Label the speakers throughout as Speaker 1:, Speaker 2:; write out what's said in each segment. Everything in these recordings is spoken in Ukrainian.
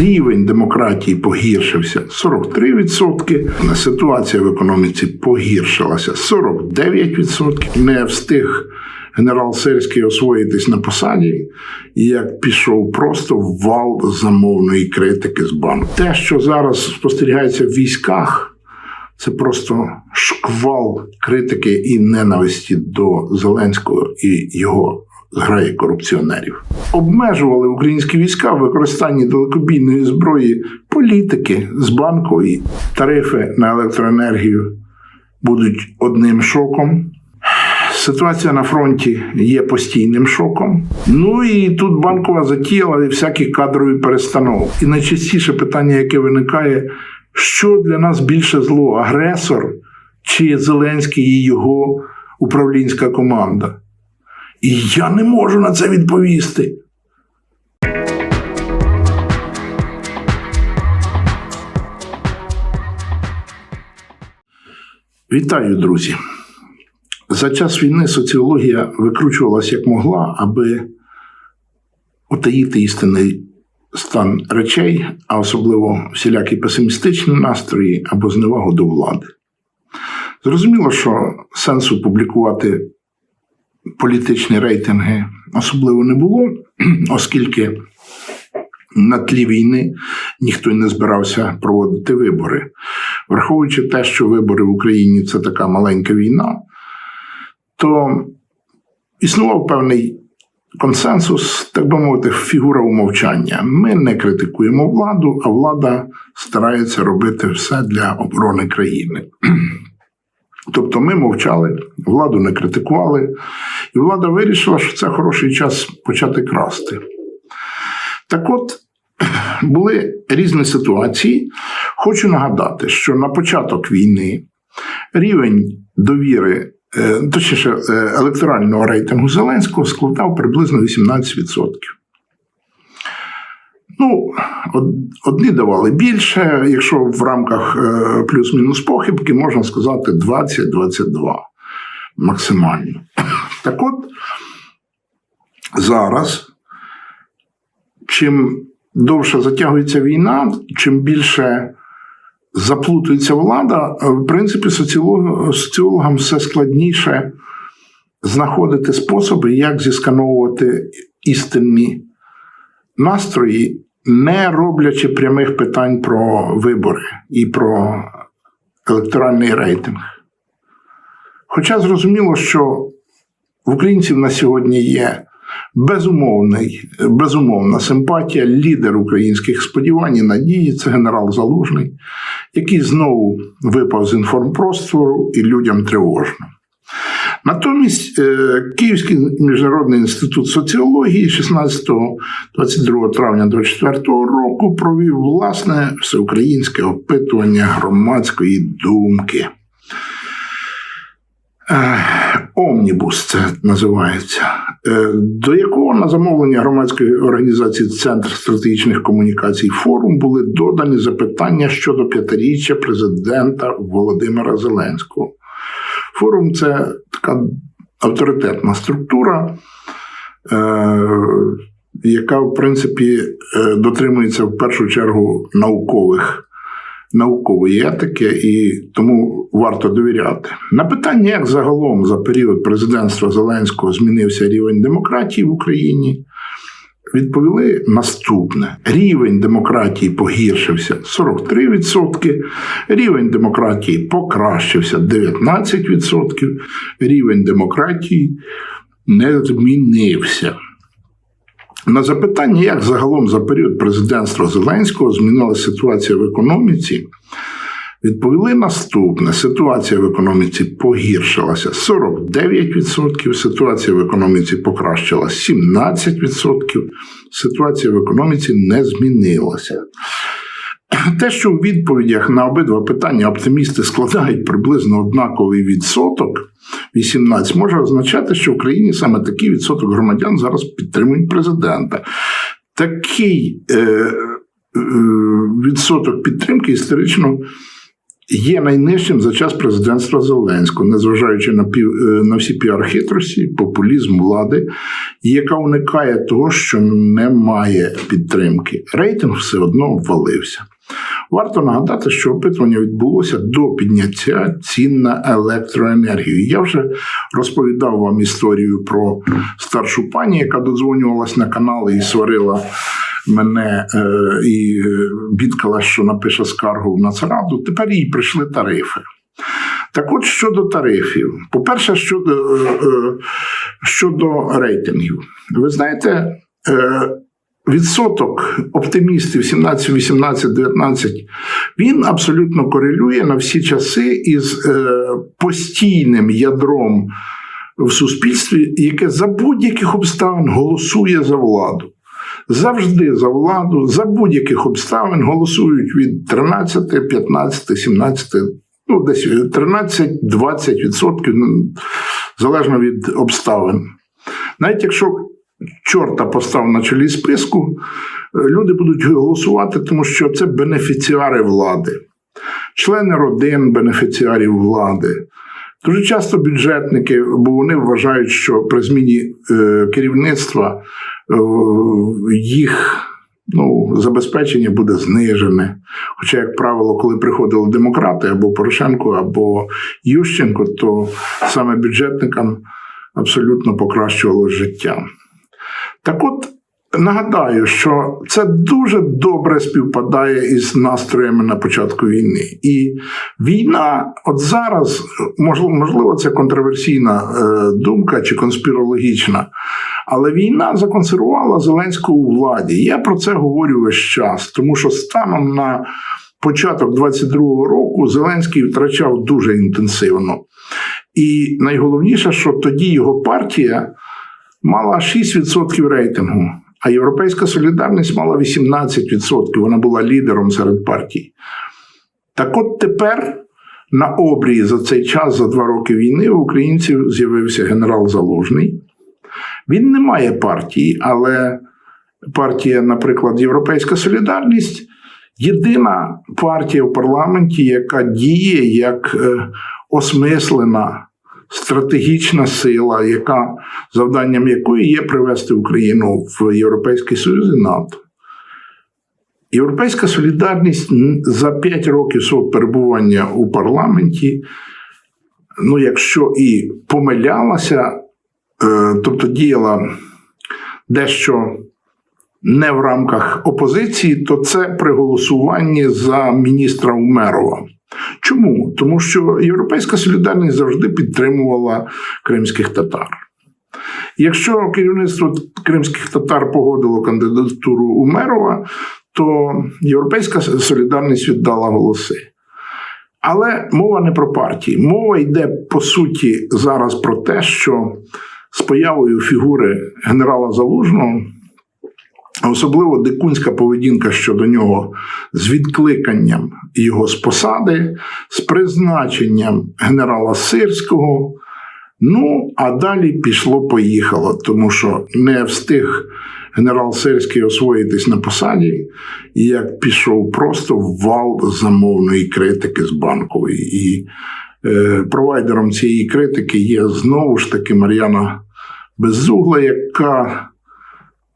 Speaker 1: Рівень демократії погіршився 43%. Ситуація в економіці погіршилася 49%. Не встиг генерал Сирський освоїтись на посаді, і як пішов просто вал замовної критики з банку. Те, що зараз спостерігається в військах. Це просто шквал критики і ненависті до Зеленського і його зграї корупціонерів. Обмежували українські війська в використанні далекобійної зброї політики з банку тарифи на електроенергію будуть одним шоком. Ситуація на фронті є постійним шоком. Ну і тут банкова затіяла і всякі кадрові перестановки. І найчастіше питання, яке виникає, що для нас більше зло агресор чи Зеленський і його управлінська команда? І я не можу на це відповісти. Вітаю, друзі. За час війни соціологія викручувалася як могла, аби утаїти істинний стан речей, а особливо всілякі песимістичні настрої або зневагу до влади. Зрозуміло, що сенсу публікувати політичні рейтинги особливо не було, оскільки на тлі війни ніхто не збирався проводити вибори. Враховуючи те, що вибори в Україні це така маленька війна, то існував певний консенсус, так би мовити, фігура умовчання. Ми не критикуємо владу, а влада старається робити все для оборони країни. Тобто ми мовчали, владу не критикували, і влада вирішила, що це хороший час почати красти. Так от, були різні ситуації. Хочу нагадати, що на початок війни рівень довіри, е, точніше, е, електорального рейтингу Зеленського складав приблизно 18%. Ну, одні давали більше, якщо в рамках е, плюс-мінус похибки, можна сказати 20-22 максимально. Так от зараз, чим довше затягується війна, чим більше заплутується влада, в принципі, соціологам все складніше знаходити способи, як зіскановувати істинні настрої не роблячи прямих питань про вибори і про електоральний рейтинг. Хоча зрозуміло, що в українців на сьогодні є безумовний, безумовна симпатія, лідер українських сподівань і надії це генерал Залужний, який знову випав з інформпростору і людям тривожно. Натомість е, Київський міжнародний інститут соціології 16-22 травня 2024 року провів власне всеукраїнське опитування громадської думки. Е, Омнібус це називається, е, до якого на замовлення громадської організації Центр стратегічних комунікацій форум були додані запитання щодо п'ятиріччя президента Володимира Зеленського. Форум це така авторитетна структура, е, яка, в принципі, е, дотримується в першу чергу наукових. Наукової етики, і тому варто довіряти. На питання, як загалом за період президентства Зеленського змінився рівень демократії в Україні, відповіли наступне: рівень демократії погіршився 43%, рівень демократії покращився 19%, рівень демократії не змінився. На запитання, як загалом за період президентства Зеленського змінилася ситуація в економіці, Відповіли наступне: ситуація в економіці погіршилася. 49%, ситуація в економіці покращилася 17%, ситуація в економіці не змінилася. Те, що у відповідях на обидва питання оптимісти складають приблизно однаковий відсоток 18, може означати, що в країні саме такий відсоток громадян зараз підтримують президента. Такий е, е, відсоток підтримки історично є найнижчим за час президентства Зеленського, незважаючи на пів е, на всі піар-хитрості, популізм влади, яка уникає того, що немає підтримки. Рейтинг все одно обвалився. Варто нагадати, що опитування відбулося до підняття цін на електроенергію. Я вже розповідав вам історію про старшу пані, яка додзвонювалась на канали і сварила мене е, і бідкала, що напише скаргу в Нацраду. Тепер їй прийшли тарифи. Так от щодо тарифів, по-перше, щодо, е, е, щодо рейтингів, ви знаєте. Е, відсоток оптимістів 17, 18, 19, він абсолютно корелює на всі часи із е, постійним ядром в суспільстві, яке за будь-яких обставин голосує за владу. Завжди за владу, за будь-яких обставин голосують від 13, 15, 17, ну десь 13-20%, залежно від обставин. Навіть якщо чорта постав на чолі списку, люди будуть голосувати, тому що це бенефіціари влади, члени родин бенефіціарів влади. Дуже часто бюджетники, бо вони вважають, що при зміні е, керівництва е, їх ну, забезпечення буде знижене. Хоча, як правило, коли приходили демократи або Порошенко, або Ющенко, то саме бюджетникам абсолютно покращувало життя. Так от нагадаю, що це дуже добре співпадає із настроями на початку війни. І війна, от зараз, можливо, це контроверсійна е, думка чи конспірологічна, але війна законсервувала Зеленського у владі. Я про це говорю весь час, тому що станом на початок 22-го року Зеленський втрачав дуже інтенсивно. І найголовніше, що тоді його партія мала 6% рейтингу, а Європейська солідарність мала 18%. Вона була лідером серед партій. Так от тепер на обрії за цей час, за два роки війни, у українців з'явився генерал Залужний. Він не має партії, але партія, наприклад, Європейська Солідарність єдина партія в парламенті, яка діє як е, осмислена стратегічна сила, яка завданням якої є привести Україну в Європейський Союз і НАТО. Європейська солідарність за 5 років свого перебування у парламенті, ну, якщо і помилялася, е, тобто діяла дещо не в рамках опозиції, то це при голосуванні за міністра Умерова. Чому? Тому що Європейська солідарність завжди підтримувала кримських татар. Якщо керівництво кримських татар погодило кандидатуру Умерова, то Європейська солідарність віддала голоси. Але мова не про партії. Мова йде по суті зараз про те, що з появою фігури генерала Залужного Особливо дикунська поведінка щодо нього з відкликанням його з посади, з призначенням генерала Сирського. Ну, а далі пішло-поїхало, тому що не встиг генерал Сирський освоїтись на посаді, і як пішов просто вал замовної критики з банкової. І е, провайдером цієї критики є знову ж таки Мар'яна Беззугла, яка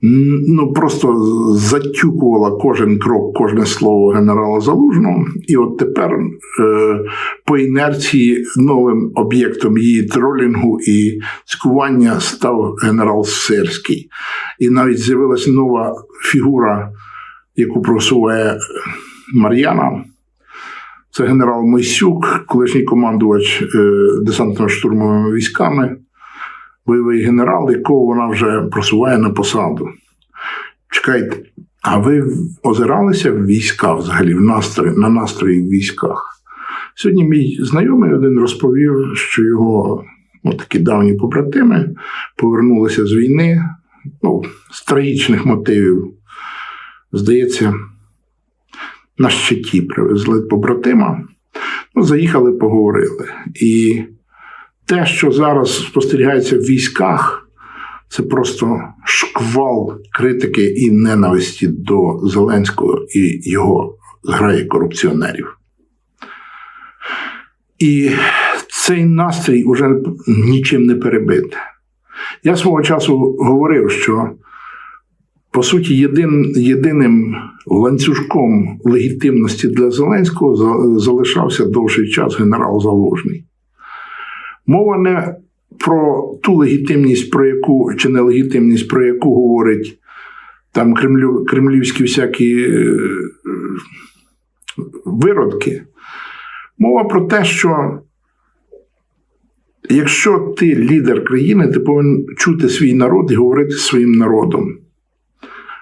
Speaker 1: ну просто затюкувала кожен крок, кожне слово генерала Залужного. І от тепер е, по інерції новим об'єктом її тролінгу і цькування став генерал Сирський. І навіть з'явилася нова фігура, яку просуває Мар'яна. Це генерал Мойсюк, колишній командувач е, десантно-штурмовими військами бойовий генерал, якого вона вже просуває на посаду. Чекайте, а ви озиралися в війська взагалі в настрої, на настрої в військах? Сьогодні мій знайомий один розповів, що його ну, такі давні побратими повернулися з війни, ну, з трагічних мотивів. Здається, на щиті привезли побратима, ну, заїхали, поговорили. І те, що зараз спостерігається в військах, це просто шквал критики і ненависті до Зеленського і його зграї корупціонерів. І цей настрій уже нічим не перебити. Я свого часу говорив, що по суті єдин, єдиним ланцюжком легітимності для Зеленського залишався довший час генерал Залужний. Мова не про ту легітимність, про яку чи нелегітимність, про яку говорить там кремлю, кремлівські всякі е, виродки. Мова про те, що якщо ти лідер країни, ти повинен чути свій народ і говорити зі своїм народом.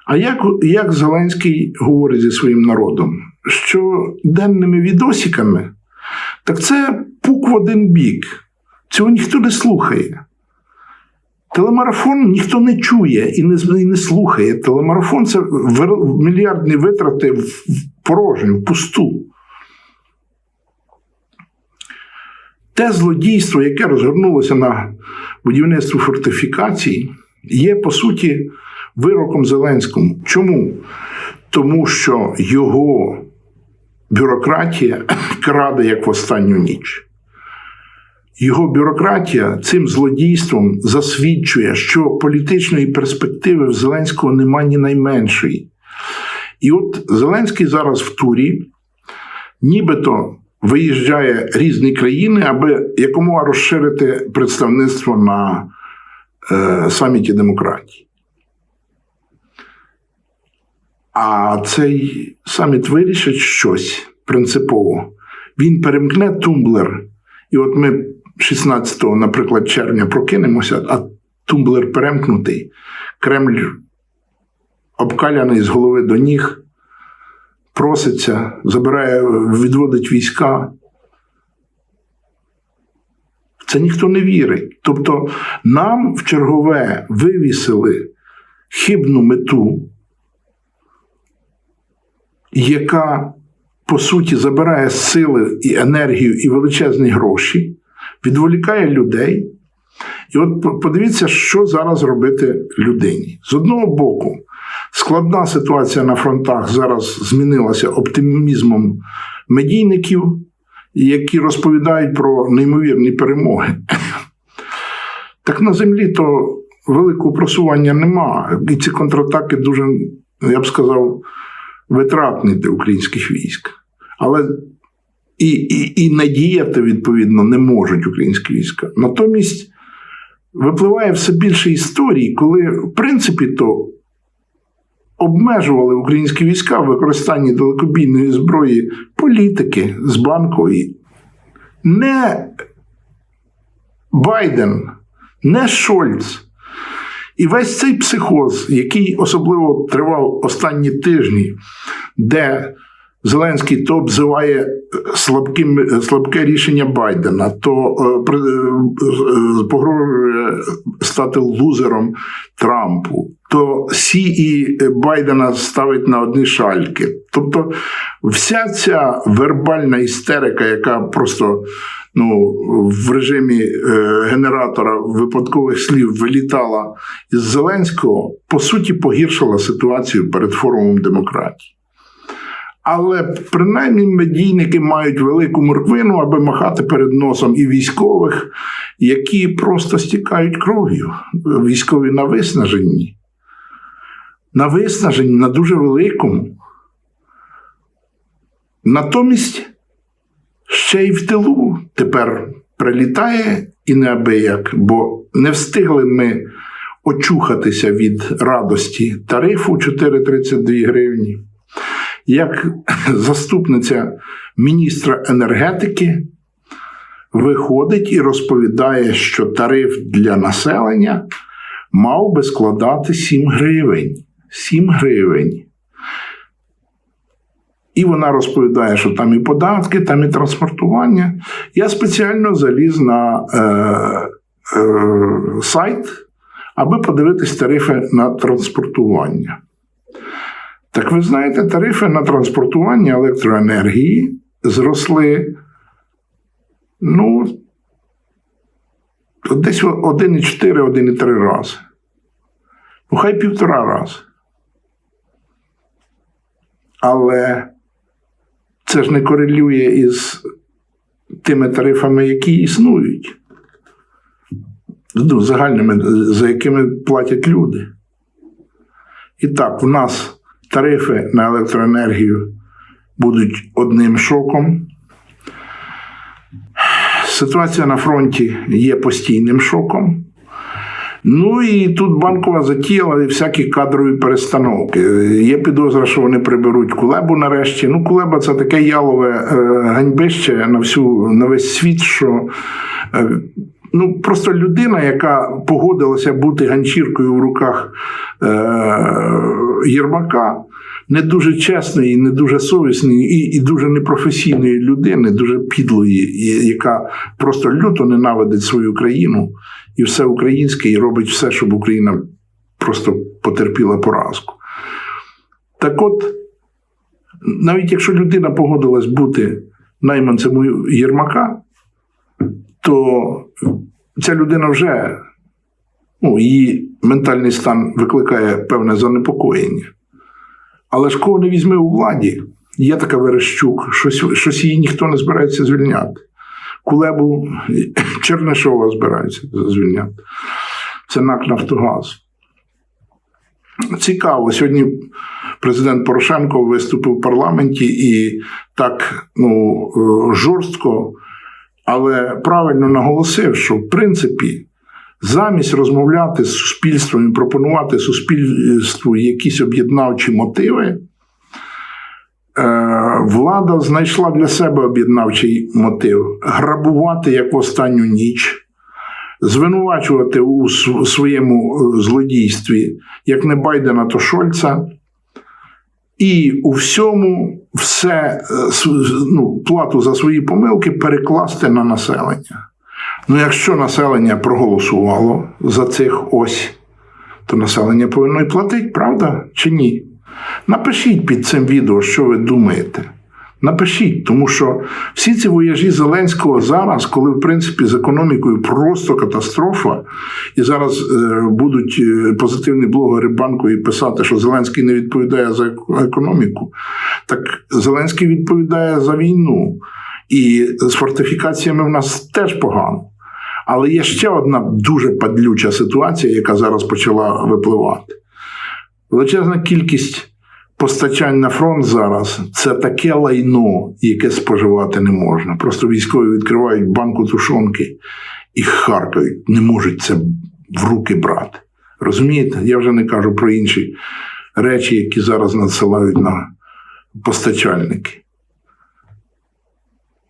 Speaker 1: А як, як Зеленський говорить зі своїм народом? Що денними відосиками, так це пук в один бік. Цього ніхто не слухає. Телемарафон ніхто не чує і не, і не слухає. Телемарафон це мільярдні витрати в порожню, в пусту. Те злодійство, яке розгорнулося на будівництво фортифікацій, є по суті вироком Зеленському. Чому? Тому що його бюрократія краде як в останню ніч. Його бюрократія цим злодійством засвідчує, що політичної перспективи в Зеленського немає ні найменшої. І от Зеленський зараз в турі, нібито виїжджає різні країни, аби якомога розширити представництво на е, саміті демократії. А цей саміт вирішить щось принципово. Він перемкне тумблер. І от ми 16, наприклад, червня прокинемося, а тумблер перемкнутий. Кремль обкаляний з голови до ніг, проситься, забирає, відводить війська. Це ніхто не вірить. Тобто нам в чергове вивісили хибну мету, яка по суті забирає сили і енергію і величезні гроші, відволікає людей. І от подивіться, що зараз робити людині. З одного боку, складна ситуація на фронтах зараз змінилася оптимізмом медійників, які розповідають про неймовірні перемоги. Так на землі то великого просування нема. І ці контратаки дуже, я б сказав, витратні для українських військ. Але і, і, і надіяти, відповідно, не можуть українські війська. Натомість випливає все більше історій, коли, в принципі, то обмежували українські війська в використанні далекобійної зброї політики з банкової. Не Байден, не Шольц. І весь цей психоз, який особливо тривав останні тижні, де Зеленський то обзиває слабким, слабке рішення Байдена, то е, е, погрожує стати лузером Трампу, то Сі і Байдена ставить на одні шальки. Тобто, вся ця вербальна істерика, яка просто ну, в режимі е, генератора випадкових слів вилітала із Зеленського, по суті, погіршила ситуацію перед форумом демократії. Але принаймні медійники мають велику морквину, аби махати перед носом і військових, які просто стікають кров'ю. Військові на виснаженні. На виснаженні, на дуже великому. Натомість ще й в тилу тепер прилітає і неабияк, бо не встигли ми очухатися від радості тарифу 4,32 гривні як заступниця міністра енергетики виходить і розповідає, що тариф для населення мав би складати 7 гривень. 7 гривень. І вона розповідає, що там і податки, там і транспортування. Я спеціально заліз на е, е, сайт, аби подивитись тарифи на транспортування. Так ви знаєте, тарифи на транспортування електроенергії зросли ну, десь 1,4-1,3 рази. Ну, хай півтора рази. Але це ж не корелює із тими тарифами, які існують, ну, загальними, за якими платять люди. І так, в нас тарифи на електроенергію будуть одним шоком. Ситуація на фронті є постійним шоком. Ну і тут банкова затіяла і всякі кадрові перестановки. Є підозра, що вони приберуть кулебу нарешті. Ну, кулеба це таке ялове е, ганьбище на всю на весь світ, що е, ну, просто людина, яка погодилася бути ганчіркою в руках е, Єрмака, не дуже чесної, не дуже совісної і, і дуже непрофесійної людини, дуже підлої, яка просто люто ненавидить свою країну і все українське, і робить все, щоб Україна просто потерпіла поразку. Так от, навіть якщо людина погодилась бути найманцем Єрмака, то ця людина вже ну, її ментальний стан викликає певне занепокоєння. Але ж кого не візьме у владі, є така Верещук, щось, щось її ніхто не збирається звільняти. Кулебу Чернишова збирається звільняти. Це НАК Нафтогаз. Цікаво, сьогодні президент Порошенко виступив в парламенті і так ну, жорстко, але правильно наголосив, що в принципі замість розмовляти з суспільством і пропонувати суспільству якісь об'єднавчі мотиви. Е, влада знайшла для себе об'єднавчий мотив грабувати як в останню ніч, звинувачувати у своєму е, злодійстві як не Байдена, то Шольца, і у всьому все е, ну, плату за свої помилки перекласти на населення. Ну, якщо населення проголосувало за цих ось, то населення повинно і платити, правда чи ні? Напишіть під цим відео, що ви думаєте. Напишіть, тому що всі ці вояжі Зеленського зараз, коли в принципі з економікою просто катастрофа, і зараз е, будуть е, позитивні блогери банкові писати, що Зеленський не відповідає за економіку, так Зеленський відповідає за війну. І з фортифікаціями в нас теж погано. Але є ще одна дуже падлюча ситуація, яка зараз почала випливати. Величезна кількість постачань на фронт зараз це таке лайно, яке споживати не можна. Просто військові відкривають банку тушонки і харкають, не можуть це в руки брати. Розумієте? Я вже не кажу про інші речі, які зараз надсилають на постачальники.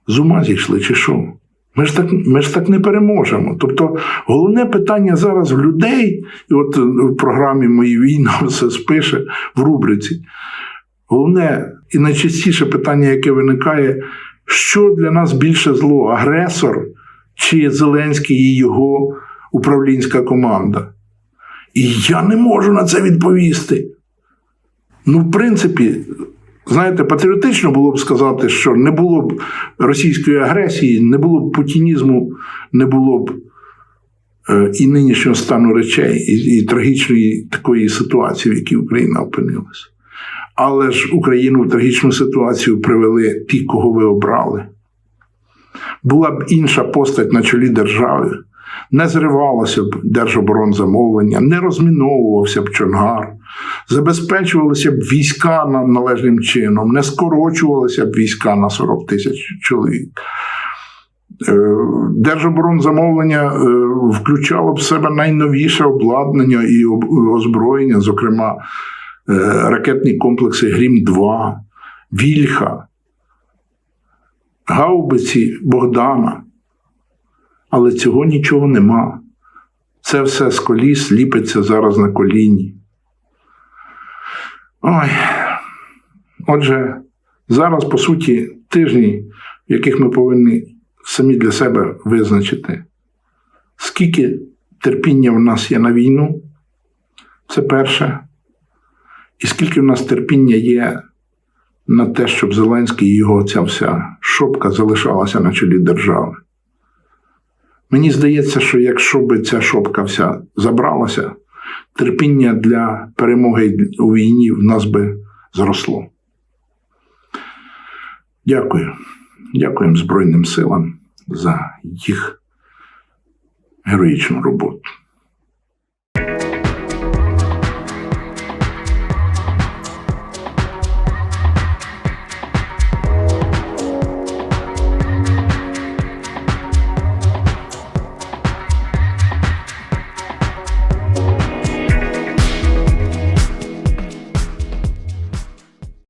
Speaker 1: З ума зійшли, чи що? Ми ж так ми ж так не переможемо. Тобто, головне питання зараз в людей, і от в програмі Мої війна все спише в рубриці. Головне і найчастіше питання, яке виникає, що для нас більше зло: агресор чи Зеленський і його управлінська команда? І я не можу на це відповісти. Ну, в принципі, Знаєте, патріотично було б сказати, що не було б російської агресії, не було б путінізму, не було б е, і нинішнього стану речей, і, і трагічної такої ситуації, в якій Україна опинилася. Але ж Україну в трагічну ситуацію привели ті, кого ви обрали. Була б інша постать на чолі держави, не зривалося б держоборонзамовлення, не розміновувався б Чонгар, забезпечувалися б війська належним чином, не скорочувалися б війська на 40 тисяч чоловік. Е, держоборонзамовлення е, включало б в себе найновіше обладнання і озброєння, зокрема, е, ракетні комплекси Грім-2, Вільха, Гаубиці Богдана. Але цього нічого нема. Це все з коліс ліпиться зараз на коліні. Ой. Отже, зараз, по суті, тижні, в яких ми повинні самі для себе визначити, скільки терпіння в нас є на війну, це перше. І скільки в нас терпіння є на те, щоб Зеленський і його ця вся шопка залишалася на чолі держави. Мені здається, що якщо би ця шопка вся забралася, терпіння для перемоги у війні в нас би зросло. Дякую. Дякуємо Збройним силам за їх героїчну роботу.